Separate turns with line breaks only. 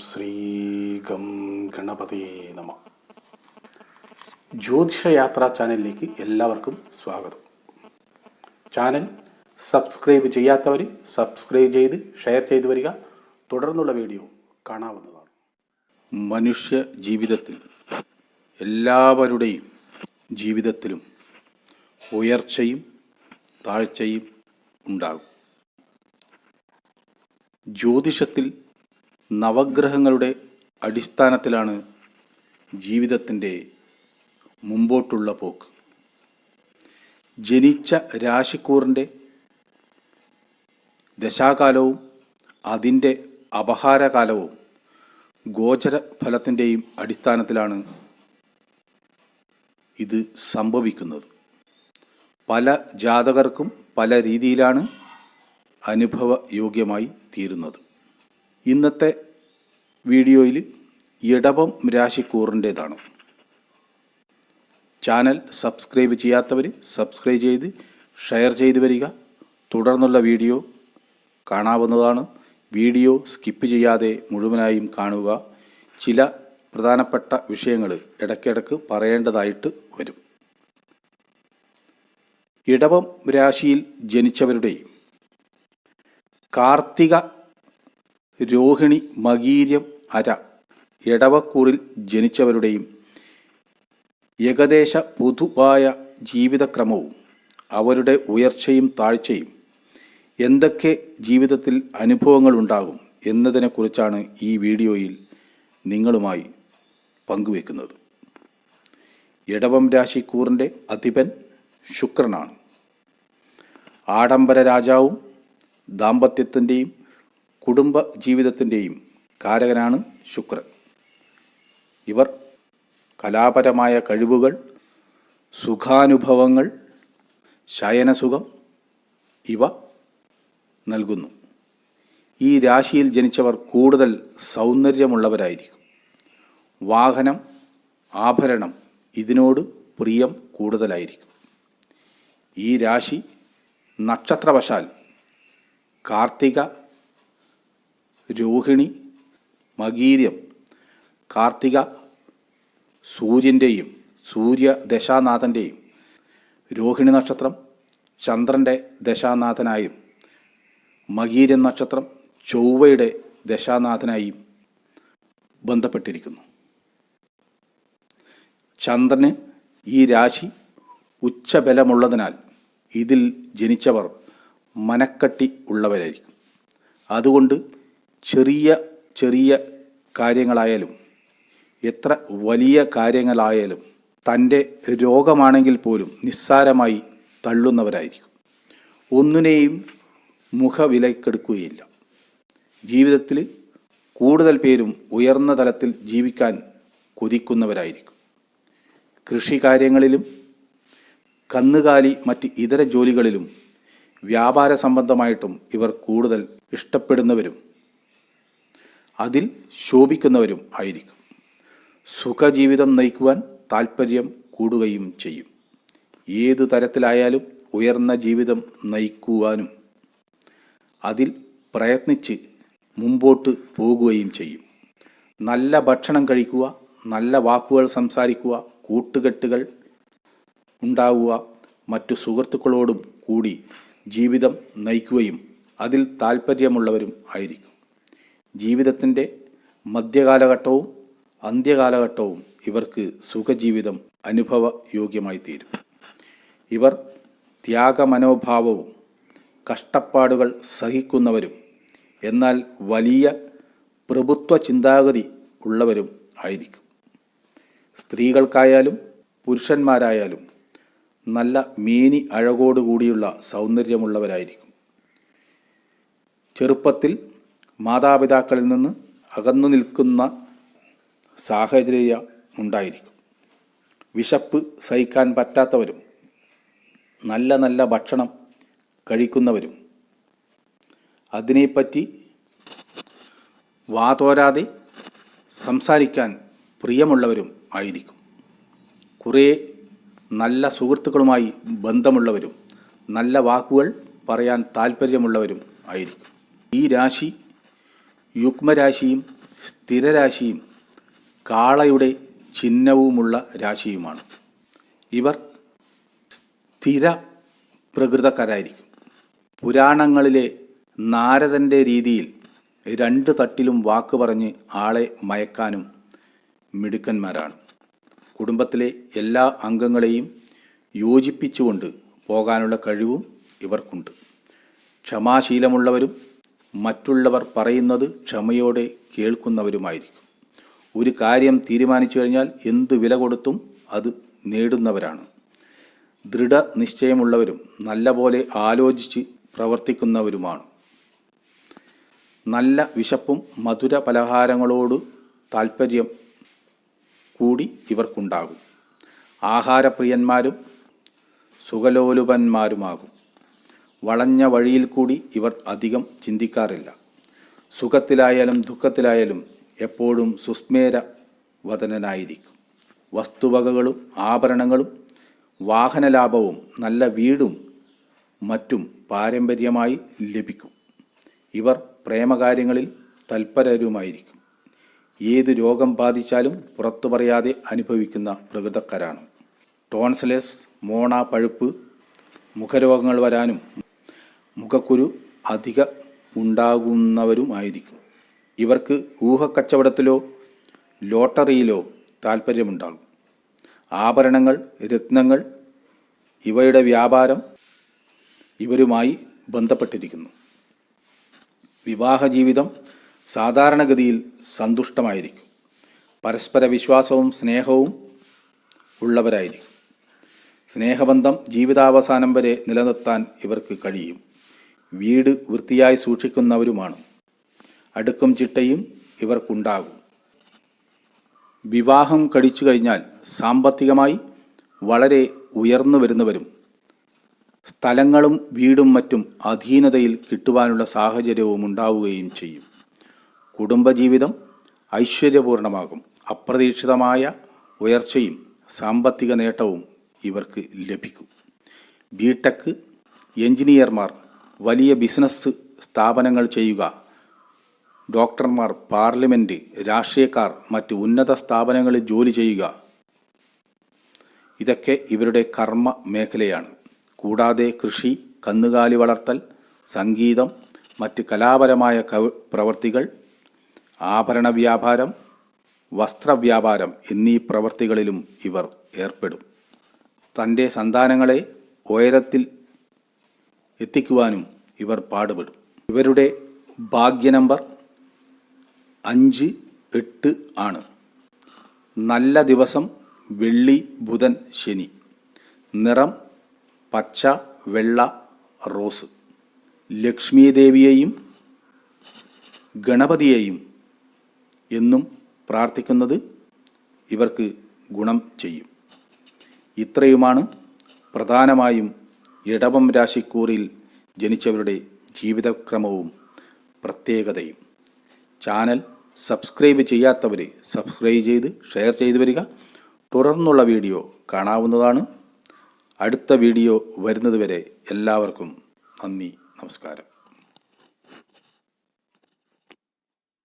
Shri gum നമ. ജ്യോതിഷയാത്ര ചാനലിലേക്ക് എല്ലാവർക്കും സ്വാഗതം. ചാനൽ സബ്സ്ക്രൈബ് ചെയ്യാത്തവർ സബ്സ്ക്രൈബ് ചെയ്ത് ഷെയർ ചെയ്തു വരിക. തുടർന്നുള്ള വീഡിയോ കാണാവുന്നതാണ്. മനുഷ്യ ജീവിതത്തിൽ എല്ലാവരുടെയും ജീവിതത്തിലും ഉയർച്ചയും താഴ്ചയും ഉണ്ടാകും. ജ്യോതിഷത്തിൽ നവഗ്രഹങ്ങളുടെ അടിസ്ഥാനത്തിലാണ് ജീവിതത്തിന്റെ മുമ്പോട്ടുള്ള പോക്ക്. ജനിച്ച രാശിക്കൂറിന്റെ ദശാകാലവും അതിന്റെ അപഹാരകാലവും ഗോചര ഫലത്തിന്റെയും അടിസ്ഥാനത്തിലാണ് ഇത് സംഭവിക്കുന്നത്. പല ജാതകർക്കും പല രീതിയിലാണ് അനുഭവ യോഗ്യമായി തീരുന്നത്. ഇന്നത്തെ വീഡിയോയിൽ ഇടവം രാശിക്കൂറിന്റേതാണ്. ചാനൽ സബ്സ്ക്രൈബ് ചെയ്യാത്തവർ സബ്സ്ക്രൈബ് ചെയ്ത് ഷെയർ ചെയ്ത് വരിക. തുടർന്നുള്ള വീഡിയോ കാണാവുന്നതാണ്. വീഡിയോ സ്കിപ്പ് ചെയ്യാതെ മുഴുവനായും കാണുക. ചില പ്രധാനപ്പെട്ട വിഷയങ്ങൾ ഇടയ്ക്കിടയ്ക്ക് പറയേണ്ടതായിട്ട് വരും. ഇടവം രാശിയിൽ ജനിച്ചവരുടെ കാർത്തിക രോഹിണി മകീര്യം അര. എടവക്കൂറിൽ ജനിച്ചവരുടെയും ഏകദേശ പൊതുവായ ജീവിതക്രമവും അവരുടെ ഉയർച്ചയും താഴ്ചയും എന്തൊക്കെ ജീവിതത്തിൽ അനുഭവങ്ങൾ ഉണ്ടാകും എന്നതിനെക്കുറിച്ചാണ് ഈ വീഡിയോയിൽ നിങ്ങളുമായി പങ്കുവെക്കുന്നത്. ഇടവം രാശിക്കൂറിന്റെ അധിപൻ ശുക്രനാണ്. ആഡംബര രാജാവും ദാമ്പത്യത്തിന്റെയും കുടുംബ ജീവിതത്തിന്റെയും കാരകനാണ് ശുക്രൻ. ഇവർ കലാപരമായ കഴിവുകൾ സുഖാനുഭവങ്ങൾ ശയനസുഖം ഇവ നൽകുന്നു. ഈ രാശിയിൽ ജനിച്ചവർ കൂടുതൽ സൗന്ദര്യമുള്ളവരായിരിക്കും. വാഹനം ആഭരണം ഇതിനോട് പ്രിയം കൂടുതലായിരിക്കും. ഈ രാശി നക്ഷത്രവശാൽ കാർത്തിക രോഹിണി മകീര്യം കാർത്തിക സൂര്യന്റെയും സൂര്യ ദശാനാഥന്റെയും രോഹിണി നക്ഷത്രം ചന്ദ്രന്റെ ദശാനാഥനായും മകീരം നക്ഷത്രം ചൊവ്വയുടെ ദശാനാഥനായും ബന്ധപ്പെട്ടിരിക്കുന്നു. ചന്ദ്രന് ഈ രാശി ഉച്ചബലമുള്ളതിനാൽ ഇതിൽ ജനിച്ചവർ മനക്കട്ടി ഉള്ളവരായിരിക്കും. അതുകൊണ്ട് ചെറിയ ചെറിയ കാര്യങ്ങളായാലും എത്ര വലിയ കാര്യങ്ങളായാലും തന്റെ രോഗമാണെങ്കിൽ പോലും നിസ്സാരമായി തള്ളുന്നവരായിരിക്കും. ഒന്നിനെയും മുഖവിലക്കെടുക്കുകയില്ല. ജീവിതത്തിൽ കൂടുതൽ പേരും ഉയർന്ന തലത്തിൽ ജീവിക്കാൻ കൊതിക്കുന്നവരായിരിക്കും. കൃഷി കാര്യങ്ങളിലും കന്നുകാലി മറ്റ് ഇതര ജോലികളിലും വ്യാപാര സംബന്ധമായിട്ടും ഇവർ കൂടുതൽ ഇഷ്ടപ്പെടുന്നവരും അതിൽ ശോഭിക്കുന്നവരും ആയിരിക്കും. സുഖജീവിതം നയിക്കുവാൻ താൽപ്പര്യം കൂടുകയും ചെയ്യും. ഏതു തരത്തിലായാലും ഉയർന്ന ജീവിതം നയിക്കുവാനും അതിൽ പ്രയത്നിച്ച് മുമ്പോട്ട് പോകുകയും ചെയ്യും. നല്ല ഭക്ഷണം കഴിക്കുക നല്ല വാക്കുകൾ സംസാരിക്കുക കൂട്ടുകെട്ടുകൾ ഉണ്ടാവുക മറ്റു സുഹൃത്തുക്കളോടും കൂടി ജീവിതം നയിക്കുകയും അതിൽ താൽപ്പര്യമുള്ളവരും ആയിരിക്കും. ജീവിതത്തിന്റെ മധ്യകാലഘട്ടവും അന്ത്യകാലഘട്ടവും ഇവർക്ക് സുഖജീവിതം അനുഭവ യോഗ്യമായി തീരും ഇവർ ത്യാഗമനോഭാവവും കഷ്ടപ്പാടുകൾ സഹിക്കുന്നവരും എന്നാൽ വലിയ പ്രഭുത്വ ചിന്താഗതി ഉള്ളവരും ആയിരിക്കും. സ്ത്രീകൾക്കായാലും പുരുഷന്മാരായാലും നല്ല മേനി അഴകോടുകൂടിയുള്ള സൗന്ദര്യമുള്ളവരായിരിക്കും. ചെറുപ്പത്തിൽ മാതാപിതാക്കളിൽ നിന്ന് അകന്നു നിൽക്കുന്ന സാഹചര്യം ഉണ്ടായിരിക്കും. വിശപ്പ് സഹിക്കാൻ പറ്റാത്തവരും നല്ല നല്ല ഭക്ഷണം കഴിക്കുന്നവരും. അതിനെപ്പറ്റി വാതോരാതെ സംസാരിക്കാൻ പ്രിയമുള്ളവരും ആയിരിക്കും. കുറേ നല്ല സുഹൃത്തുക്കളുമായി ബന്ധമുള്ളവരും നല്ല വാക്കുകൾ പറയാൻ താല്പര്യമുള്ളവരും ആയിരിക്കും. ഈ രാശി യുഗ്മരാശിയും സ്ഥിരരാശിയും കാളയുടെ ചിഹ്നവുമുള്ള രാശിയുമാണ്. ഇവർ സ്ഥിര പ്രകൃതക്കാരായിരിക്കും. പുരാണങ്ങളിലെ നാരദന്റെ രീതിയിൽ രണ്ട് തട്ടിലും വാക്ക് പറഞ്ഞ് ആളെ മയക്കാനും മിടുക്കന്മാരാണ്. കുടുംബത്തിലെ എല്ലാ അംഗങ്ങളെയും യോജിപ്പിച്ചുകൊണ്ട് പോകാനുള്ള കഴിവും ഇവർക്കുണ്ട്. ക്ഷമാശീലമുള്ളവരും മറ്റുള്ളവർ പറയുന്നത് ക്ഷമയോടെ കേൾക്കുന്നവരുമായിരിക്കും. ഒരു കാര്യം തീരുമാനിച്ചു കഴിഞ്ഞാൽ എന്ത് വില കൊടുത്തും അത് നേടുന്നവരാണ്. ദൃഢനിശ്ചയമുള്ളവരും നല്ലപോലെ ആലോചിച്ച് പ്രവർത്തിക്കുന്നവരുമാണ്. നല്ല വിശപ്പും മധുര പലഹാരങ്ങളോട് താൽപ്പര്യം കൂടി ഇവർക്കുണ്ടാകും. ആഹാരപ്രിയന്മാരും സുഖലോലുപന്മാരുമാകും. വളഞ്ഞ വഴിയിൽ കൂടി ഇവർ അധികം ചിന്തിക്കാറില്ല. സുഖത്തിലായാലും ദുഃഖത്തിലായാലും എപ്പോഴും സുസ്മേര വദനനായിരിക്കും വസ്തുവകകളും ആഭരണങ്ങളും വാഹനലാഭവും നല്ല വീടും മറ്റും പാരമ്പര്യമായി ലഭിക്കും. ഇവർ പ്രേമകാര്യങ്ങളിൽ തൽപരരുമായിരിക്കും. ഏത് രോഗം ബാധിച്ചാലും പുറത്തു പറയാതെ അനുഭവിക്കുന്ന പ്രകൃതക്കാരാണ്. ടോൺസിലസ് മോണ പഴുപ്പ് മുഖരോഗങ്ങൾ വരാനും മുഖക്കുരു അധിക ഉണ്ടാകുന്നവരുമായിരിക്കും. ഇവർക്ക് ഊഹക്കച്ചവടത്തിലോ ലോട്ടറിയിലോ താൽപ്പര്യമുണ്ടാകും ആഭരണങ്ങൾ രത്നങ്ങൾ ഇവയുടെ വ്യാപാരം ഇവരുമായി ബന്ധപ്പെട്ടിരിക്കുന്നു. വിവാഹ ജീവിതം സാധാരണഗതിയിൽ സന്തുഷ്ടമായിരിക്കും. പരസ്പര വിശ്വാസവും സ്നേഹവും ഉള്ളവരായിരിക്കും. സ്നേഹബന്ധം ജീവിതാവസാനം വരെ നിലനിർത്താൻ ഇവർക്ക് കഴിയും. വീട് വൃത്തിയായി സൂക്ഷിക്കുന്നവരുമാണ്. അടുക്കും ചിട്ടയും ഇവർക്കുണ്ടാകും. വിവാഹം കഴിച്ചു കഴിഞ്ഞാൽ സാമ്പത്തികമായി വളരെ ഉയർന്നു വരുന്നവരും സ്ഥലങ്ങളും വീടും മറ്റും അധീനതയിൽ കിട്ടുവാനുള്ള സാഹചര്യവും ഉണ്ടാവുകയും ചെയ്യും. കുടുംബജീവിതം ഐശ്വര്യപൂർണമാകും. അപ്രതീക്ഷിതമായ ഉയർച്ചയും സാമ്പത്തിക നേട്ടവും ഇവർക്ക് ലഭിക്കും. ബിടെക് എഞ്ചിനീയർമാർ വലിയ ബിസിനസ് സ്ഥാപനങ്ങൾ ചെയ്യുക. ഡോക്ടർമാർ പാർലമെന്റ് രാഷ്ട്രീയക്കാർ മറ്റ് ഉന്നത സ്ഥാപനങ്ങളിൽ ജോലി ചെയ്യുക. ഇതൊക്കെ ഇവരുടെ കർമ്മ മേഖലയാണ്. കൂടാതെ കൃഷി കന്നുകാലി വളർത്തൽ സംഗീതം മറ്റ് കലാപരമായ പ്രവർത്തികൾ ആഭരണ വ്യാപാരം വസ്ത്രവ്യാപാരം എന്നീ പ്രവർത്തികളിലും ഇവർ ഏർപ്പെടും. തന്റെ സന്താനങ്ങളെ ഉയരത്തിൽ എത്തിക്കുവാനും ഇവർ പാടുപെടും. ഇവരുടെ ഭാഗ്യ നമ്പർ അഞ്ച് എട്ട് ആണ്. നല്ല ദിവസം വെള്ളി ബുധൻ ശനി. നിറം പച്ച വെള്ള റോസ്. ലക്ഷ്മി ദേവിയെയും ഗണപതിയെയും എന്നും പ്രാർത്ഥിക്കുന്നത് ഇവർക്ക് ഗുണം ചെയ്യും. ഇത്രയുമാണ് പ്രധാനമായും ഇടവം രാശിക്കൂറിൽ ജനിച്ചവരുടെ ജീവിതക്രമവും പ്രത്യേകതയും. ചാനൽ സബ്സ്ക്രൈബ് ചെയ്യാത്തവർ സബ്സ്ക്രൈബ് ചെയ്ത് ഷെയർ ചെയ്തു വരിക. തുടർന്നുള്ള വീഡിയോ കാണാവുന്നതാണ്. അടുത്ത വീഡിയോ വരുന്നതുവരെ എല്ലാവർക്കും നന്ദി നമസ്കാരം.